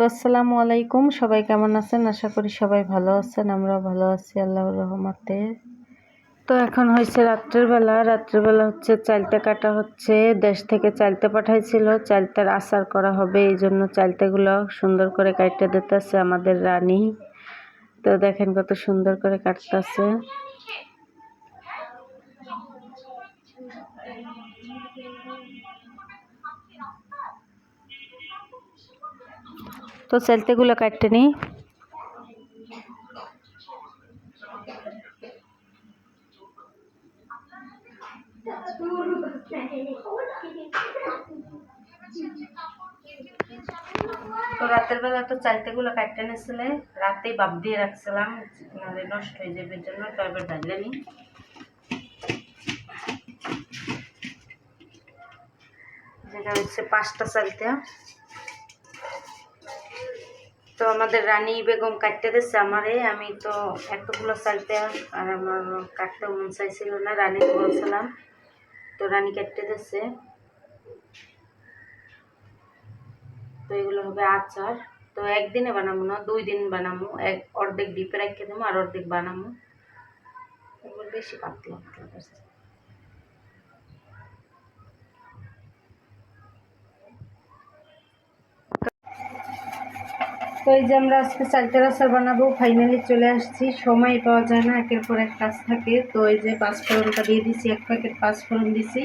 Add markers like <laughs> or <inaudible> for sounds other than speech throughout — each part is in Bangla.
তো আসসালামু আলাইকুম। সবাই কেমন আছেন? আশা করি সবাই ভালো আছেন। আমরাও ভালো আছি, আল্লাহর রহমতে। তো এখন হয়েছে রাত্রের বেলা। রাত্রের বেলা হচ্ছে চালতে কাটা হচ্ছে। দেশ থেকে চালতে পাঠাইছিল। চালতার আচার করা হবে। এই জন্য চালতেগুলো সুন্দর করে কাটতে দিতেছে আমাদের রানী। তো দেখেন কত সুন্দর করে কাটতেছে। তো চালতেগুলো কাটতে নিই তো রাতের বেলা তো চালতেগুলো কাটতে নিয়েছিলে রাতেই বাপ দিয়ে রাখছিলাম নাহলে নষ্ট হয়ে যাবে এর জন্য তো এবার ডালে নিই যেটা হচ্ছে পাঁচটা চালতে তো আমাদের রানী বেগম কাটতে দিচ্ছে আমারে, আমি তো এতগুলো চালতে আর আমার কাটতে মন চাইছিল না, রানীকে বলছিলাম, তো রানী কাটতে দিচ্ছে তো এগুলো হবে আচার। তো একদিনে বানাবো না, দুই দিন বানাবো, এক অর্ধেক ডিপে রেখে দেবো আর অর্ধেক বানাবো। এগুলো বেশি পাতলা পাতলা তো এই যে আমরা আজকে চালতের আচার বানাবো ফাইনালি চলে আসছি। সময় পাওয়া যায় না, একের পর এক কাজ থাকে। তো এই যে পাঁচফোড়নটা দিয়ে দিছি, এক প্যাকেট পাঁচফোড়ন দিছি।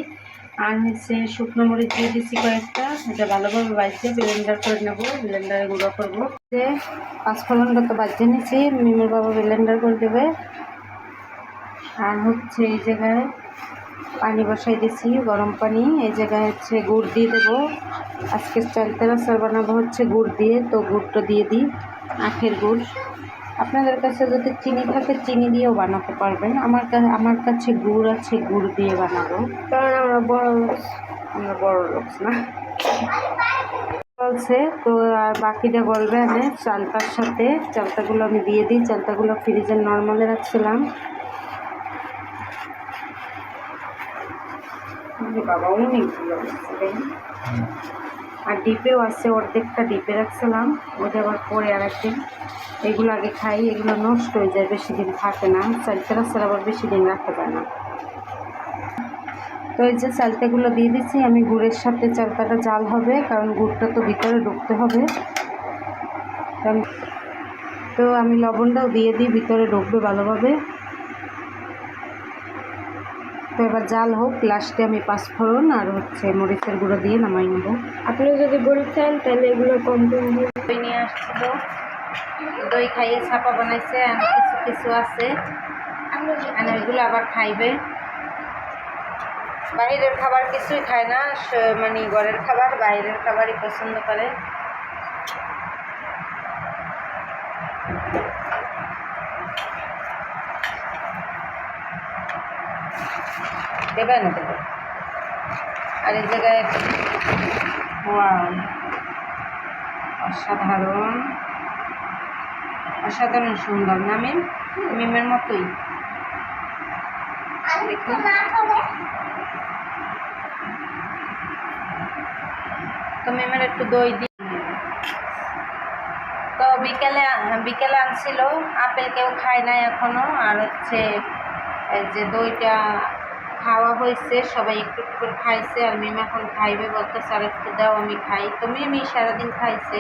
আর হচ্ছে শুকনো মরিচ দিয়ে দিছি কয়েকটা। এটা ভালোভাবে বাজছে ব্লেন্ডার করে নেব ব্লেন্ডারে গুঁড়ো করব। যে পাঁচফোড়নটা তো বাজিয়ে নিছি, মিমের বাবা ব্লেন্ডার করে দেবে। আর হচ্ছে এই জায়গায় পানি বসাই দিছি, গরম পানি। এই জায়গায় হচ্ছে গুড় দিয়ে দেবো। আজকে চালতের আচার বানাবো হচ্ছে গুড় দিয়ে, তো গুড়টা দিয়ে দিই, আখের গুড়। আপনাদের কাছে যদি চিনি থাকে, চিনি দিয়েও বানাতে পারবেন। আমার কাছে আমার কাছে গুড় আছে, গুড় দিয়ে বানাবো। কারণ আমরা বড় লোক, আমরা বড় লোক না। বলছে, তো আর বাকিটা বলবে আমি চালটার সাথে। চালটাগুলো আমি দিয়ে দিই, চালটাগুলো ফ্রিজে নর্মালে রাখছিলাম। বাবা অনেকগুলো আর ডিপেও আছে, অর্ধেকটা ডিপে রাখছিলাম ওটা আবার পরে আর একদিন এগুলো আগে খাই, এগুলো নষ্ট হয়ে যায়, বেশি দিন থাকে না চালতে রাস্তার আবার বেশি দিন রাখা যায় না। তো এই যে চালতাগুলো দিয়ে দিচ্ছি, আমি গুড়ের সাথে চালতাটা জাল হবে, কারণ গুড়টা তো ভিতরে ঢুকতে হবে। তো আমি লবণটাও দিয়ে দিই, ভিতরে ঢুকবে ভালোভাবে। তো এবার জাল হোক লাস্টে আমি পাঁচফোড়ন আর হচ্ছে মরিচের গুঁড়ো দিয়ে নামাই নেব। আপনি যদি গরু চান তাহলে এগুলো কম কম দই নিয়ে আসছিল দই খাইয়ে ছাপা বানাইছে আর কিছু কিছু আছে। আর ওইগুলো আবার খাইবে। বাইরের খাবার কিছুই খায় না মানে ঘরের খাবার বাইরের খাবারই পছন্দ করে। দেবে না দেবে আর এই জায়গায় অসাধারণ। অসাধারণ সুন্দর, না মিম? মিমের মতোই। তো মিমের একটু দই দিই তো বিকেলে বিকেলে আনছিল, আপেল কেউ খায় নাই এখনও। আর হচ্ছে যে দইটা খাওয়া হয়েছে, সবাই একটু একটু করে খাইছে আর মিম এখন খাইবে বলতেছে আর একটু দাও, আমি খাই। তো মিমি সারাদিন খাইছে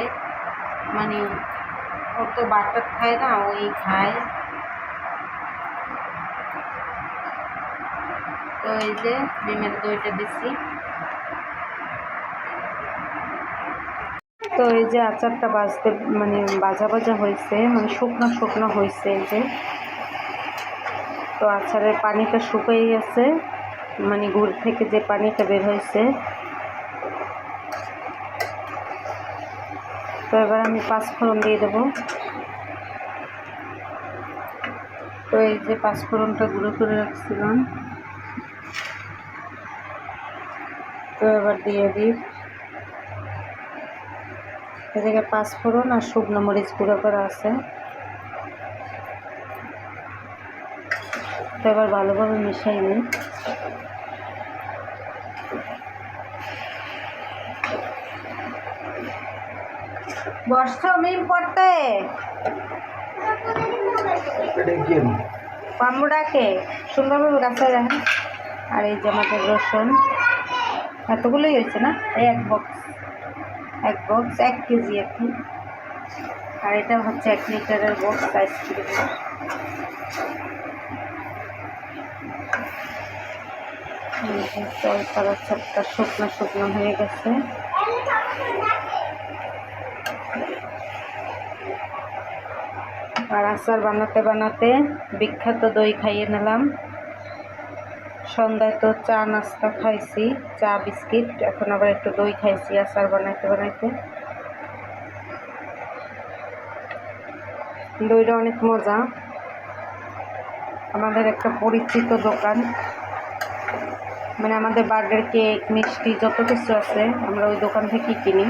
মানে ও তো বাটার খায় না, ওই খায়। তো এই যে মিমের দইটা দিছি। তো এই যে আচারটা বাজতে মানে বাজা বাজা হয়েছে মানে শুকনো শুকনো হয়েছে এই যে। তো আচারের পানিটা শুকিয়ে গেছে। মানে গুড় থেকে যে পানিটা বের হয়েছে। তো এবার আমি পাঁচফোড়ন দিয়ে দেবো। তো এই যে পাঁচফোড়নটা গুঁড়ো করে রাখছিলাম। তো এবার দিয়ে দিই। এ জায়গায় পাঁচফোড়ন আর শুকনো মরিচ গুঁড়ো করা আছে। তো এবার ভালোভাবে মিশিয়ে নিই। বসছো মিম পড়তে পাম্বুডাকে সুন্দরভাবে গাছে রাখেন আর এই যে আমাদের রসুন। এতগুলোই হয়েছে না? এই এক বক্স এক বক্স এক কেজি আর আর এটা হচ্ছে এক লিটারের বক্স আইসক্রিম জল সবটা শুকনো শুকনো হয়ে গেছে। আর আচার বানাতে বানাতে বিখ্যাত দই খাইয়ে নিলাম। সন্ধ্যায় তো চা নাস্তা খাইছি, চা, বিস্কিট, এখন আবার একটু দই খাইছি আচার বানাইতে বানাইতে। দইটা অনেক মজা। আমাদের একটা পরিচিত দোকান। মানে আমাদের বার্থডে কেক, মিষ্টি, যত কিছু আছে আমরা ওই দোকান থেকেই কিনি।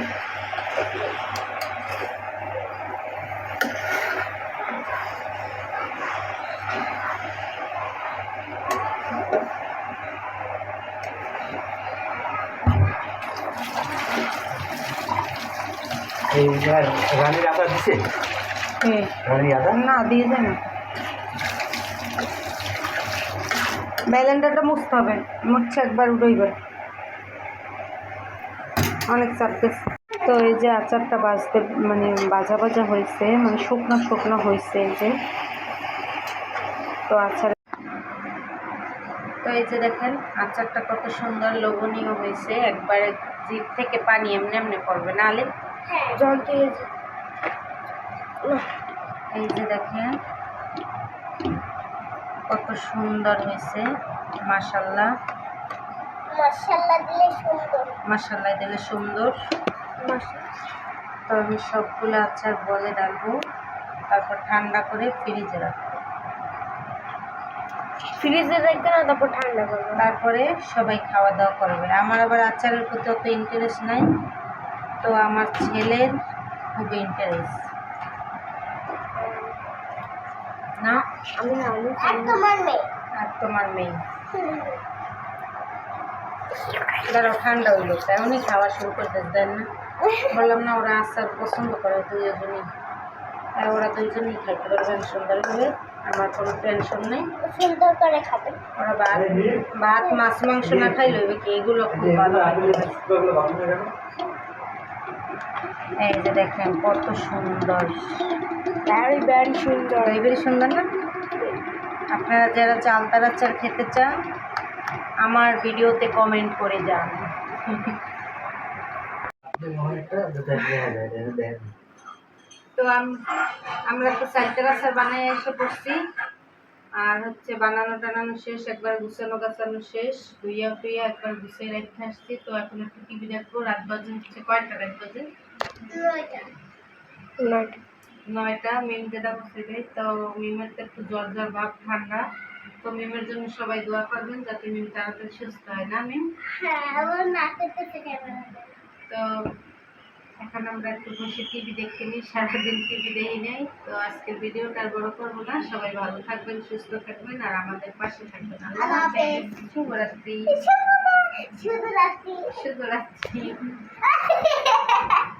এই রানীর আদা দিছে? রানীর আদা না দিয়ে যায় না। ব্যালেন্ডারটা মুছতে হবে। মুছছে একবার উঠইবার। অনেক চাপতেছে তো এই যে আচারটা বাজতে মানে বাজা বাজা হয়েছে মানে শুকনো শুকনো হয়েছে এই যে। তো আচার তো এই যে দেখেন আচারটা কত সুন্দর লোভনীয় হয়েছে। একবারে জিভ থেকে পানি এমনি এমনি পড়বে। নাহলে জল দিয়েছে এই যে দেখেন কত সুন্দর হয়েছে মাশাল্লাহ মশলা দিলে সুন্দর। দিলে সুন্দর। তো আমি সবগুলো আচার বলে রাখব তারপর ঠান্ডা করে ফ্রিজে রাখব। ফ্রিজে রাখবে না তারপর ঠান্ডা করবে। তারপরে সবাই খাওয়া দাওয়া করবে। আমার আবার আচারের প্রতি অত ইন্টারেস্ট নাই। তো আমার ছেলের খুব ইন্টারেস্ট না? আমি আলু তোমার মেয়ে? আর তোমার মেয়ে। দাঁড়াও ঠান্ডা হইল। এমনই খাওয়া শুরু করতে দেন না। বললাম না ওরা আচার পছন্দ করে দুজনই আর ওরা দুইজনই খাইতে পারবেন সুন্দরভাবে আমার কোনো টেনশন নেই। সুন্দর করে খাবে। ওরা ভাত ভাত মাছ মাংস না খাইলে হইবে কি? এগুলো খুব ভালো এই যে দেখেন কত সুন্দর। ভ্যারি ভ্যারি সুন্দর। এই ভেরি সুন্দর না? আপনারা যারা চালতার আচার খেতে চান আমার ভিডিওতে কমেন্ট করে যান। <laughs> তো আমরা তো চালতার আচার বানাই এসে পড়ছি আর হচ্ছে বানানো টানানো শেষ একবার গুছানো গাছানো শেষ ধুইয়া টুইয়া একবার গুছিয়ে রেখে আসছি। তো এখন একটু টিভি দেখব রাত বাজে হচ্ছে কয়টা রাত বাজে? নয়টা। নয়টা মিম যেটা বসে দেয় তো মিমের তো একটু জ্বর জ্বর ভাব ঠান্ডা। তো মিমের জন্য সবাই দোয়া করবেন যাতে মিম তাড়াতাড়ি সুস্থ হয় না মিম? হ্যাঁ তো এখন আমরা একটু বসে টিভি দেখে নিই সারাদিন টিভি দেখি নেই তো আজকে ভিডিওটা আর বড় করব না। সবাই ভালো থাকবেন সুস্থ থাকবেন আর আমাদের পাশে থাকবেন। আল্লাহ হাফেজ। শুভরাত্রি। শুভ রাত্রি শুভরাত্রি। <laughs>